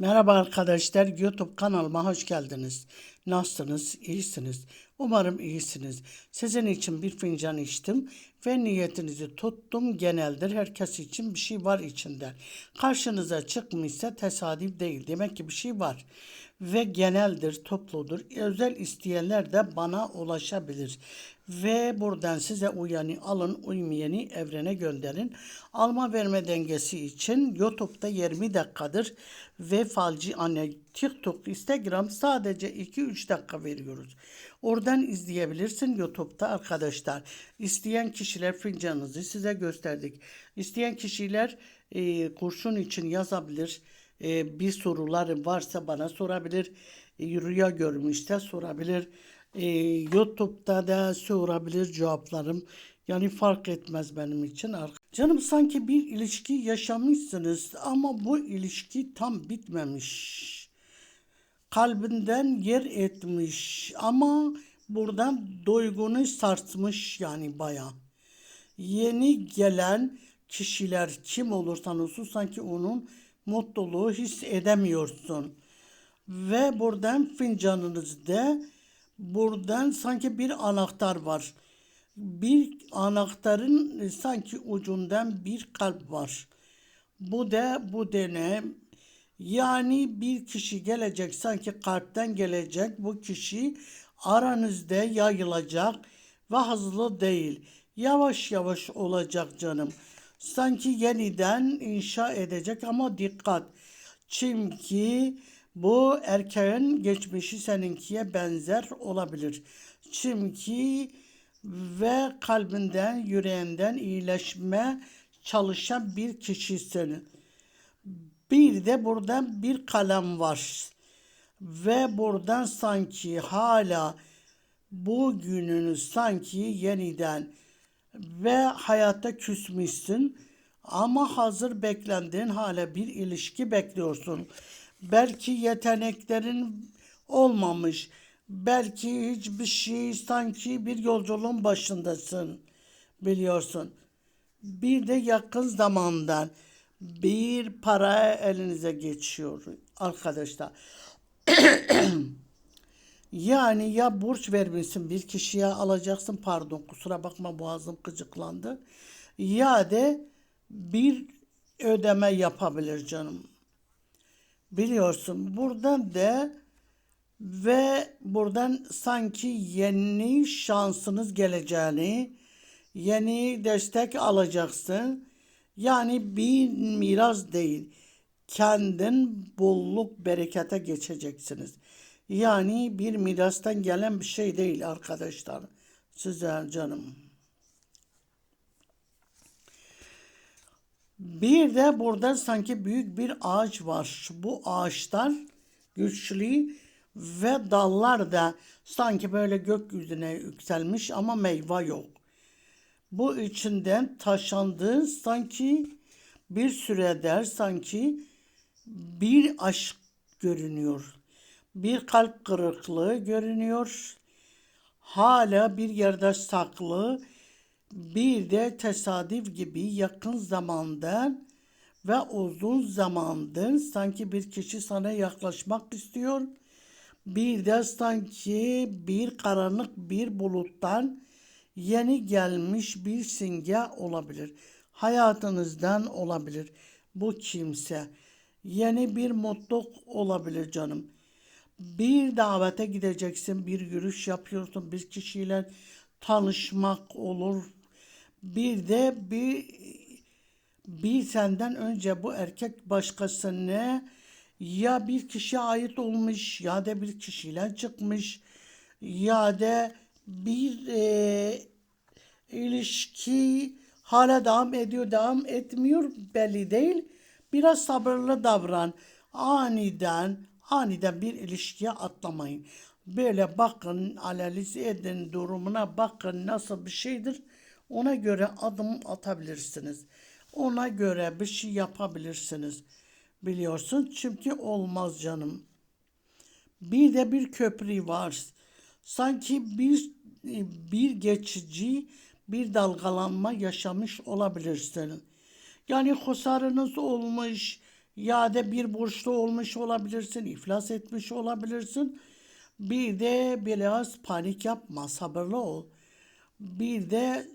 Merhaba arkadaşlar, YouTube kanalıma hoş geldiniz. Nasılsınız? İyisiniz. Umarım iyisiniz. Sizin için bir fincan içtim ve niyetinizi tuttum. Geneldir. Herkes için bir şey var içinde. Karşınıza çıkmışsa tesadüf değil. Demek ki bir şey var. Ve geneldir, topludur. Özel isteyenler de bana ulaşabilir. Ve buradan size uyanı alın, uymayanı evrene gönderin. Alma verme dengesi için YouTube'da 20 dakikadır ve falcı anne TikTok, Instagram sadece 2-3 dakika veriyoruz. Oradan izleyebilirsin YouTube'da arkadaşlar. İsteyen kişiler fincanınızı size gösterdik. İsteyen kişiler e, kurşun için yazabilir. E, bir soruları varsa bana sorabilir. E, rüya görmüşse sorabilir. E, YouTube'da da sorabilir cevaplarım. Yani fark etmez benim için. Canım sanki bir ilişki yaşamışsınız ama bu ilişki tam bitmemiş kalbinden yer etmiş ama buradan doygunu sarsmış yani baya. Yeni gelen kişiler kim olursan olsun sanki onun mutluluğu his edemiyorsun. Ve buradan fincanınızda buradan sanki bir anahtar var. Bir anahtarın sanki ucundan bir kalp var. Bu da bu dönem yani bir kişi gelecek sanki kalpten gelecek bu kişi aranızda yayılacak ve hızlı değil. Yavaş yavaş olacak canım. Sanki yeniden inşa edecek ama dikkat. Çünkü bu erkeğin geçmişi seninkiye benzer olabilir. Çünkü ve kalbinden, yüreğinden iyileşme çalışan bir kişisin. Bir de buradan bir kalem var. Ve buradan sanki hala bu gününü sanki yeniden ve hayatta küsmüşsün ama hazır beklendiğin hala bir ilişki bekliyorsun. Belki yeteneklerin olmamış. Belki hiçbir şey sanki bir yolculuğun başındasın biliyorsun. Bir de yakın zamandan bir para elinize geçiyor arkadaşlar. yani ya borç vermişsin bir kişiye alacaksın pardon kusura bakma boğazım gıcıklandı. Ya de bir ödeme yapabilir canım. Biliyorsun buradan da ve buradan sanki yeni şansınız geleceğini, yeni destek alacaksın yani bir miras değil. Kendin bolluk berekete geçeceksiniz. Yani bir mirastan gelen bir şey değil arkadaşlar. Size canım. Bir de burada sanki büyük bir ağaç var. Bu ağaçlar güçlü ve dallar da sanki böyle gökyüzüne yükselmiş ama meyve yok. Bu içinden taşandığı sanki bir süredir sanki bir aşk görünüyor. Bir kalp kırıklığı görünüyor. Hala bir yerde saklı. Bir de tesadüf gibi yakın zamandan ve uzun zamandır sanki bir kişi sana yaklaşmak istiyor. Bir de sanki bir karanlık bir buluttan yeni gelmiş bir simge olabilir. Hayatınızdan olabilir bu kimse. Yeni bir mutluluk olabilir canım. Bir davete gideceksin, bir yürüyüş yapıyorsun, bir kişiyle tanışmak olur. Bir de bir bir senden önce bu erkek başkasına ya bir kişiye ait olmuş ya da bir kişiyle çıkmış ya da bir e, ilişki hala devam ediyor, devam etmiyor belli değil. Biraz sabırlı davran. Aniden, aniden bir ilişkiye atlamayın. Böyle bakın, analiz edin, durumuna bakın nasıl bir şeydir. Ona göre adım atabilirsiniz. Ona göre bir şey yapabilirsiniz. Biliyorsun çünkü olmaz canım. Bir de bir köprü var. Sanki bir bir geçici bir dalgalanma yaşamış olabilirsiniz. Yani hasarınız olmuş, ya da bir borçlu olmuş olabilirsin, iflas etmiş olabilirsin. Bir de biraz panik yapma, sabırlı ol. Bir de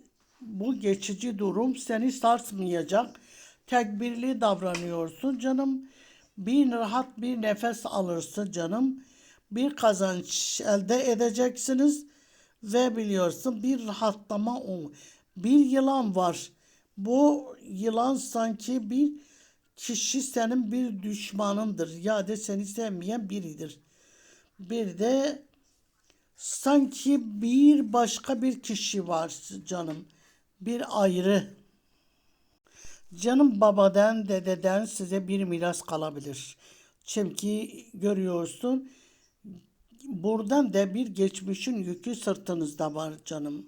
bu geçici durum seni sarsmayacak. Tedbirli davranıyorsun canım. Bir rahat bir nefes alırsın canım. Bir kazanç elde edeceksiniz ve biliyorsun bir rahatlama ol. Bir yılan var. Bu yılan sanki bir kişi senin bir düşmanındır ya da seni sevmeyen biridir. Bir de sanki bir başka bir kişi var canım. Bir ayrı. Canım babadan, dededen size bir miras kalabilir. Çünkü görüyorsun buradan da bir geçmişin yükü sırtınızda var canım.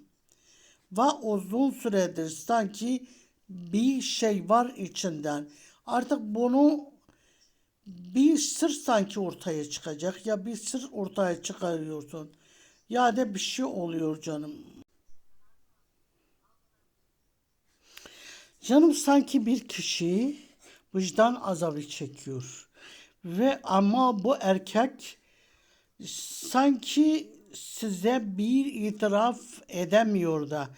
Ve uzun süredir sanki bir şey var içinden. Artık bunu bir sır sanki ortaya çıkacak ya bir sır ortaya çıkarıyorsun. Ya da bir şey oluyor canım. Canım sanki bir kişi vicdan azabı çekiyor. Ve ama bu erkek sanki size bir itiraf edemiyor da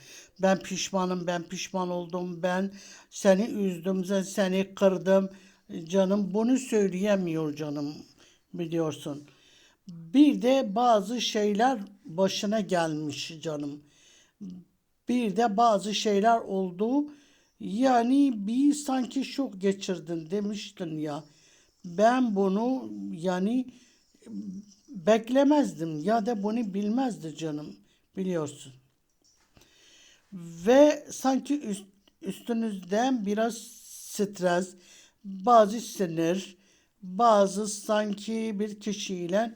ben pişmanım, ben pişman oldum, ben seni üzdüm, ben seni kırdım. Canım bunu söyleyemiyor canım biliyorsun. Bir de bazı şeyler başına gelmiş canım. Bir de bazı şeyler oldu. Yani bir sanki şok geçirdin demiştin ya. Ben bunu yani beklemezdim ya da bunu bilmezdi canım biliyorsun. Ve sanki üst, üstünüzden biraz stres, bazı sinir, bazı sanki bir kişiyle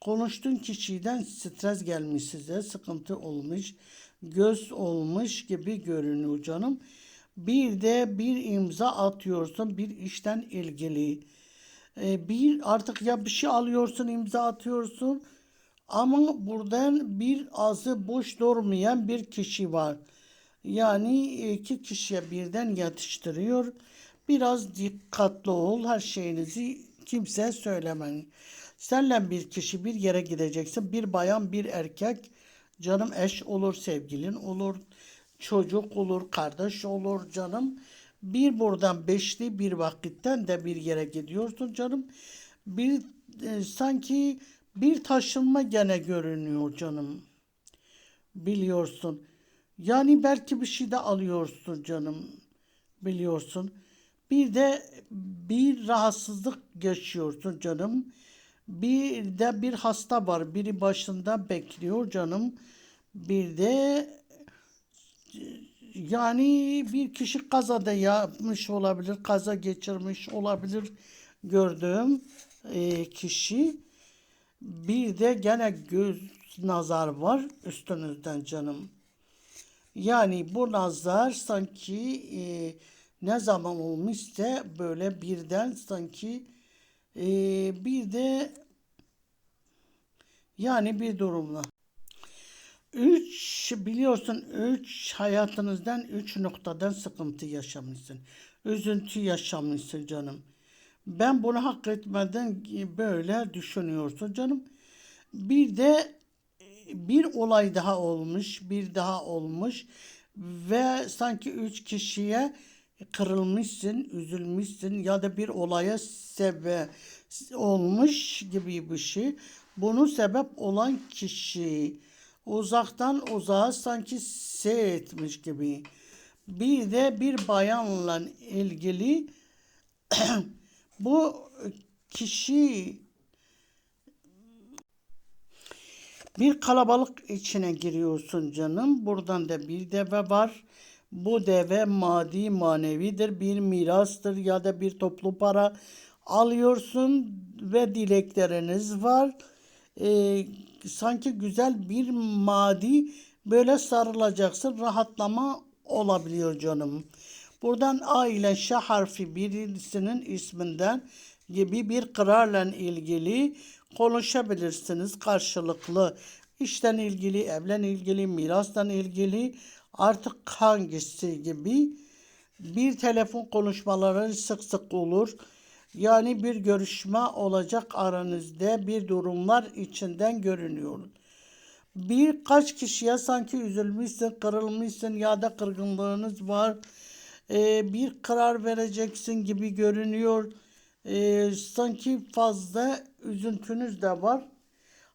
konuştuğun kişiden stres gelmiş size, sıkıntı olmuş, göz olmuş gibi görünüyor canım. Bir de bir imza atıyorsun bir işten ilgili. Ee, bir artık ya bir şey alıyorsun imza atıyorsun ama buradan bir ağzı boş durmayan bir kişi var. Yani iki kişiye birden yatıştırıyor. Biraz dikkatli ol her şeyinizi kimseye söylemeyin. Senle bir kişi bir yere gideceksin. Bir bayan bir erkek canım eş olur sevgilin olur çocuk olur kardeş olur canım. Bir buradan beşli bir vakitten de bir yere gidiyorsun canım. Bir e, sanki bir taşınma gene görünüyor canım. Biliyorsun. Yani belki bir şey de alıyorsun canım. Biliyorsun. Bir de bir rahatsızlık yaşıyorsun canım. Bir de bir hasta var. Biri başında bekliyor canım. Bir de yani bir kişi kazada yapmış olabilir, kaza geçirmiş olabilir gördüğüm e, kişi. Bir de gene göz nazar var üstünüzden canım. Yani bu nazar sanki e, ne zaman olmuşsa böyle birden sanki e, bir de yani bir durumla. Üç biliyorsun üç hayatınızdan üç noktadan sıkıntı yaşamışsın. Üzüntü yaşamışsın canım. Ben bunu hak etmeden böyle düşünüyorsun canım. Bir de bir olay daha olmuş, bir daha olmuş ve sanki üç kişiye kırılmışsın, üzülmüşsün ya da bir olaya sebep olmuş gibi bir şey. Bunun sebep olan kişi uzaktan uzağa sanki seyretmiş gibi. Bir de bir bayanla ilgili bu kişi bir kalabalık içine giriyorsun canım. Buradan da bir deve var. Bu deve maddi manevidir, bir mirastır ya da bir toplu para alıyorsun ve dilekleriniz var. Ee, sanki güzel bir madi böyle sarılacaksın rahatlama olabiliyor canım. Buradan A ile Ş harfi birisinin isminden gibi bir kararla ilgili konuşabilirsiniz karşılıklı. İşten ilgili, evlen ilgili, mirastan ilgili artık hangisi gibi bir telefon konuşmaları sık sık olur. Yani bir görüşme olacak aranızda bir durumlar içinden görünüyor. Birkaç kişiye sanki üzülmüşsün, kırılmışsın ya da kırgınlığınız var. Ee, bir karar vereceksin gibi görünüyor. Ee, sanki fazla üzüntünüz de var.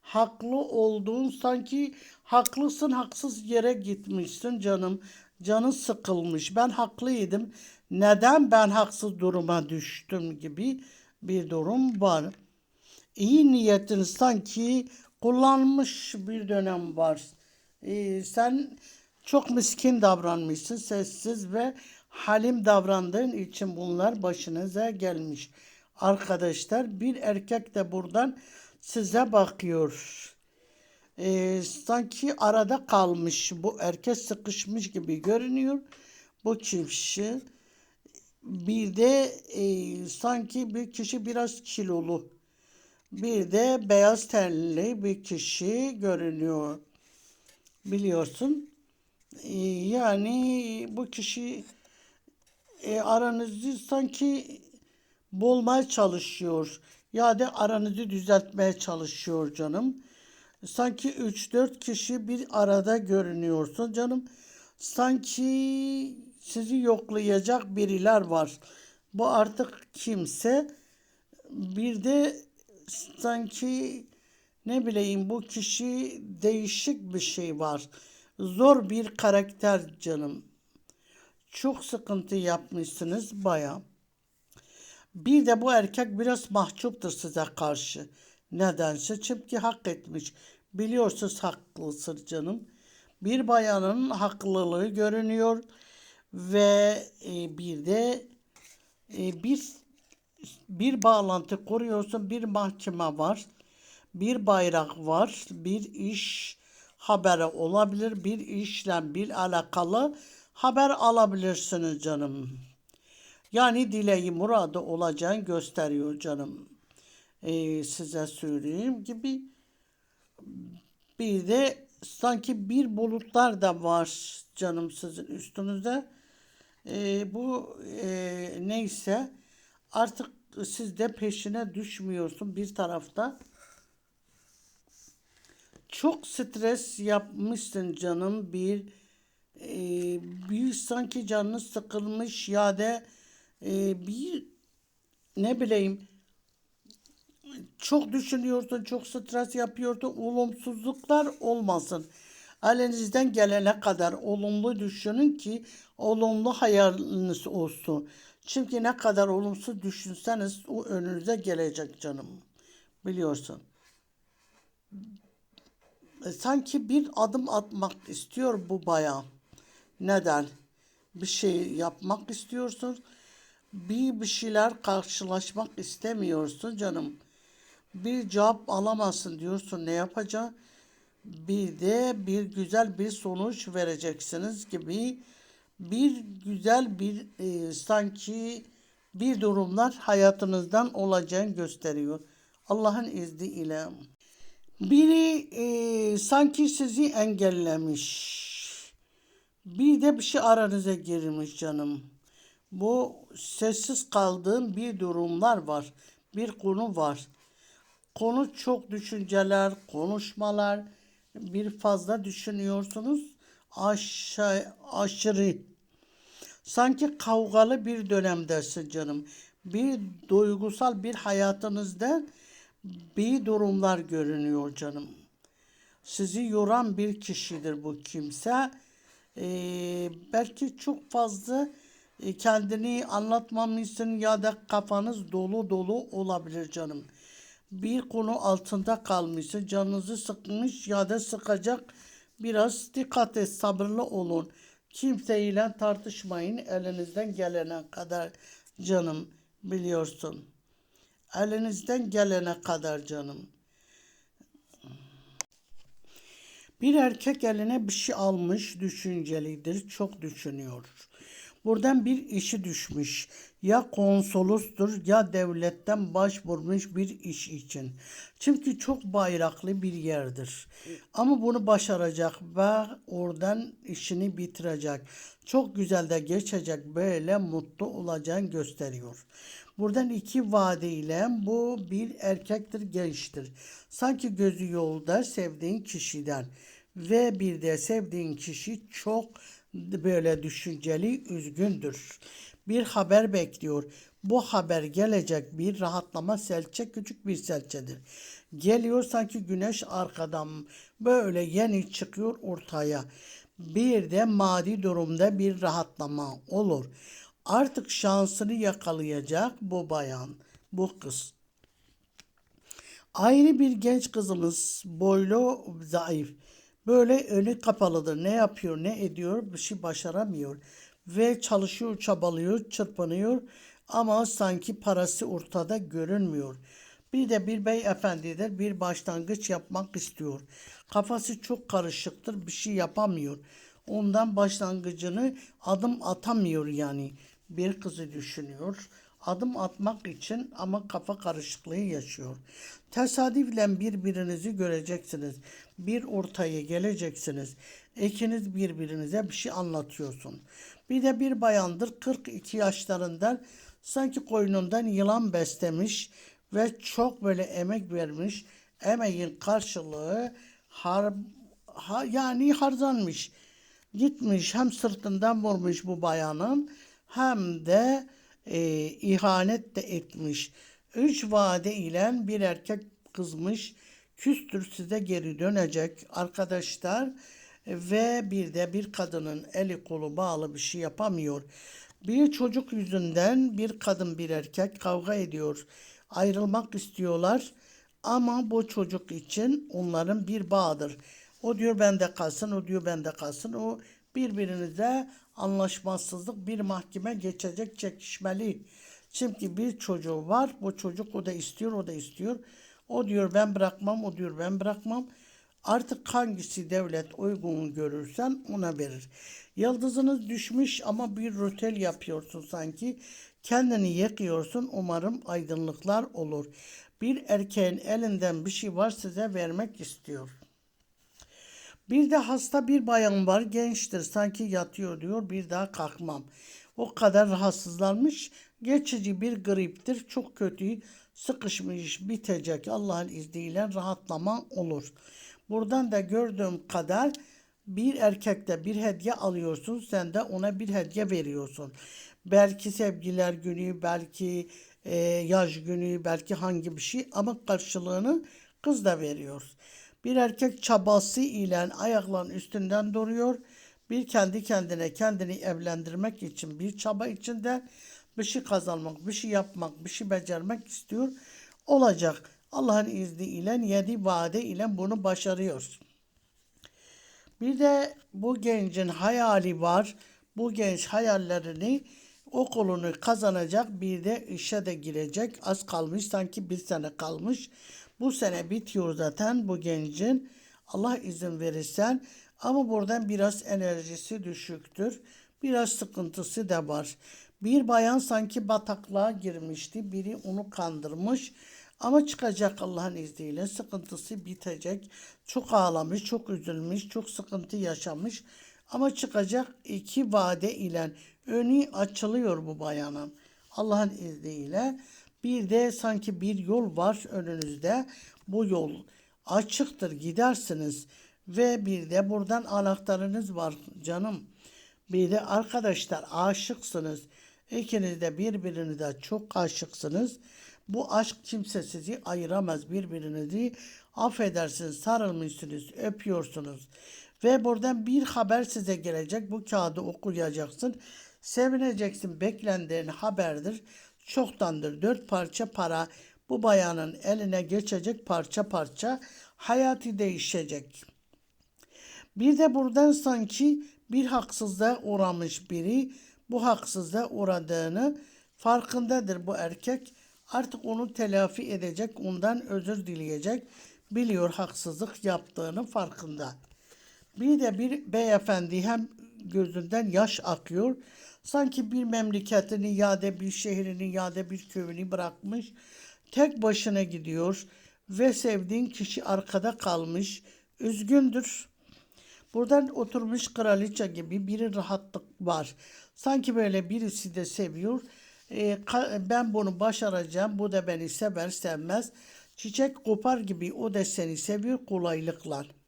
Haklı olduğun sanki haklısın haksız yere gitmişsin canım. Canın sıkılmış. Ben haklıydım. Neden ben haksız duruma düştüm gibi bir durum var iyi niyetini sanki kullanmış bir dönem var. Ee, sen çok miskin davranmışsın, sessiz ve halim davrandığın için bunlar başınıza gelmiş. Arkadaşlar bir erkek de buradan size bakıyor. Ee, sanki arada kalmış bu erkek sıkışmış gibi görünüyor. Bu kişi bir de e, sanki bir kişi biraz kilolu. Bir de beyaz tenli bir kişi görünüyor. Biliyorsun. E, yani bu kişi e, aranızı sanki bulmaya çalışıyor. Ya da aranızı düzeltmeye çalışıyor canım. Sanki 3-4 kişi bir arada görünüyorsun canım. Sanki sizi yoklayacak biriler var. Bu artık kimse. Bir de sanki ne bileyim bu kişi değişik bir şey var. Zor bir karakter canım. Çok sıkıntı yapmışsınız baya. Bir de bu erkek biraz mahcuptur size karşı. Nedense çünkü hak etmiş. Biliyorsunuz haklısın canım. Bir bayanın haklılığı görünüyor ve e, bir de e, bir bir bağlantı kuruyorsun, bir mahkeme var, bir bayrak var, bir iş haberi olabilir, bir işle bir alakalı haber alabilirsiniz canım. Yani dileği muradı olacağını gösteriyor canım. Ee, size söyleyeyim gibi. Bir de sanki bir bulutlar da var canım sizin üstünüzde. Ee, bu e, neyse artık siz de peşine düşmüyorsun bir tarafta. Çok stres yapmışsın canım bir e, bir sanki canınız sıkılmış ya da e, bir ne bileyim çok düşünüyorsun, çok stres yapıyorsun, olumsuzluklar olmasın. Elinizden gelene kadar olumlu düşünün ki olumlu hayaliniz olsun. Çünkü ne kadar olumsuz düşünseniz o önünüze gelecek canım. Biliyorsun. E, sanki bir adım atmak istiyor bu bayan. Neden? Bir şey yapmak istiyorsun. Bir bir şeyler karşılaşmak istemiyorsun canım. Bir cevap alamazsın diyorsun ne yapacaksın? Bir de bir güzel bir sonuç vereceksiniz gibi bir güzel bir e, sanki bir durumlar hayatınızdan olacağını gösteriyor. Allah'ın izniyle. Biri e, sanki sizi engellemiş. Bir de bir şey aranıza girmiş canım. Bu sessiz kaldığım bir durumlar var. Bir konu var. Konu çok düşünceler, konuşmalar. Bir fazla düşünüyorsunuz. Aşağı, aşırı Sanki kavgalı bir dönemdesin canım. Bir duygusal bir hayatınızda bir durumlar görünüyor canım. Sizi yoran bir kişidir bu kimse. Ee, belki çok fazla e, kendini anlatmamışsın ya da kafanız dolu dolu olabilir canım. Bir konu altında kalmışsın, canınızı sıkmış ya da sıkacak. Biraz dikkat et, sabırlı olun. Kimseyle tartışmayın elinizden gelene kadar canım biliyorsun. Elinizden gelene kadar canım. Bir erkek eline bir şey almış düşüncelidir, çok düşünüyor. Buradan bir işi düşmüş. Ya konsolostur ya devletten başvurmuş bir iş için. Çünkü çok bayraklı bir yerdir. Ama bunu başaracak ve oradan işini bitirecek. Çok güzel de geçecek böyle mutlu olacağını gösteriyor. Buradan iki vade ile bu bir erkektir gençtir. Sanki gözü yolda sevdiğin kişiden ve bir de sevdiğin kişi çok böyle düşünceli, üzgündür. Bir haber bekliyor. Bu haber gelecek bir rahatlama selçe küçük bir selçedir. Geliyor sanki güneş arkadan böyle yeni çıkıyor ortaya. Bir de maddi durumda bir rahatlama olur. Artık şansını yakalayacak bu bayan, bu kız. Ayrı bir genç kızımız boylu zayıf. Böyle önü kapalıdır. Ne yapıyor ne ediyor bir şey başaramıyor. Ve çalışıyor çabalıyor çırpınıyor ama sanki parası ortada görünmüyor. Bir de bir beyefendidir bir başlangıç yapmak istiyor. Kafası çok karışıktır bir şey yapamıyor. Ondan başlangıcını adım atamıyor yani. Bir kızı düşünüyor adım atmak için ama kafa karışıklığı yaşıyor. Tesadüfle birbirinizi göreceksiniz. Bir ortaya geleceksiniz. İkiniz birbirinize bir şey anlatıyorsun. Bir de bir bayandır 42 yaşlarından sanki koynundan yılan beslemiş ve çok böyle emek vermiş. Emeğin karşılığı har, ha, yani harcanmış. Gitmiş hem sırtından vurmuş bu bayanın hem de e, ihanet de etmiş. Üç vade ile bir erkek kızmış. Küstür size geri dönecek arkadaşlar ve bir de bir kadının eli kolu bağlı bir şey yapamıyor. Bir çocuk yüzünden bir kadın bir erkek kavga ediyor. Ayrılmak istiyorlar ama bu çocuk için onların bir bağıdır. O diyor bende kalsın, o diyor bende kalsın. O birbirinize anlaşmazsızlık bir mahkeme geçecek çekişmeli. Çünkü bir çocuğu var. Bu çocuk o da istiyor, o da istiyor. O diyor ben bırakmam, o diyor ben bırakmam. Artık hangisi devlet uygun görürsen ona verir. Yıldızınız düşmüş ama bir rotel yapıyorsun sanki. Kendini yakıyorsun. Umarım aydınlıklar olur. Bir erkeğin elinden bir şey var size vermek istiyor. Bir de hasta bir bayan var gençtir sanki yatıyor diyor bir daha kalkmam. O kadar rahatsızlanmış geçici bir griptir çok kötü sıkışmış bitecek Allah'ın izniyle rahatlama olur. Buradan da gördüğüm kadar bir erkekte bir hediye alıyorsun sen de ona bir hediye veriyorsun. Belki sevgiler günü belki e, yaş günü belki hangi bir şey ama karşılığını kız da veriyor. Bir erkek çabası ile ayakların üstünden duruyor. Bir kendi kendine kendini evlendirmek için bir çaba içinde bir şey kazanmak, bir şey yapmak, bir şey becermek istiyor. Olacak. Allah'ın izniyle yedi vade ile bunu başarıyor. Bir de bu gencin hayali var. Bu genç hayallerini okulunu kazanacak bir de işe de girecek. Az kalmış sanki bir sene kalmış. Bu sene bitiyor zaten bu gencin. Allah izin verirsen ama buradan biraz enerjisi düşüktür. Biraz sıkıntısı da var. Bir bayan sanki bataklığa girmişti. Biri onu kandırmış. Ama çıkacak Allah'ın izniyle. Sıkıntısı bitecek. Çok ağlamış, çok üzülmüş, çok sıkıntı yaşamış. Ama çıkacak iki vade ile önü açılıyor bu bayanın. Allah'ın izniyle. Bir de sanki bir yol var önünüzde. Bu yol açıktır gidersiniz. Ve bir de buradan anahtarınız var canım. Bir de arkadaşlar aşıksınız. İkiniz de birbirinize çok aşıksınız. Bu aşk kimse sizi ayıramaz birbirinizi. Affedersiniz sarılmışsınız, öpüyorsunuz. Ve buradan bir haber size gelecek. Bu kağıdı okuyacaksın. Sevineceksin. Beklendiğin haberdir çoktandır dört parça para bu bayanın eline geçecek parça parça hayatı değişecek. Bir de buradan sanki bir haksızlığa uğramış biri bu haksızlığa uğradığını farkındadır bu erkek. Artık onu telafi edecek, ondan özür dileyecek. Biliyor haksızlık yaptığını farkında. Bir de bir beyefendi hem gözünden yaş akıyor Sanki bir memleketini ya da bir şehrini ya da bir köyünü bırakmış. Tek başına gidiyor ve sevdiğin kişi arkada kalmış. Üzgündür. Buradan oturmuş kraliçe gibi bir rahatlık var. Sanki böyle birisi de seviyor. e, ben bunu başaracağım. Bu da beni sever sevmez. Çiçek kopar gibi o da seni seviyor kolaylıklar.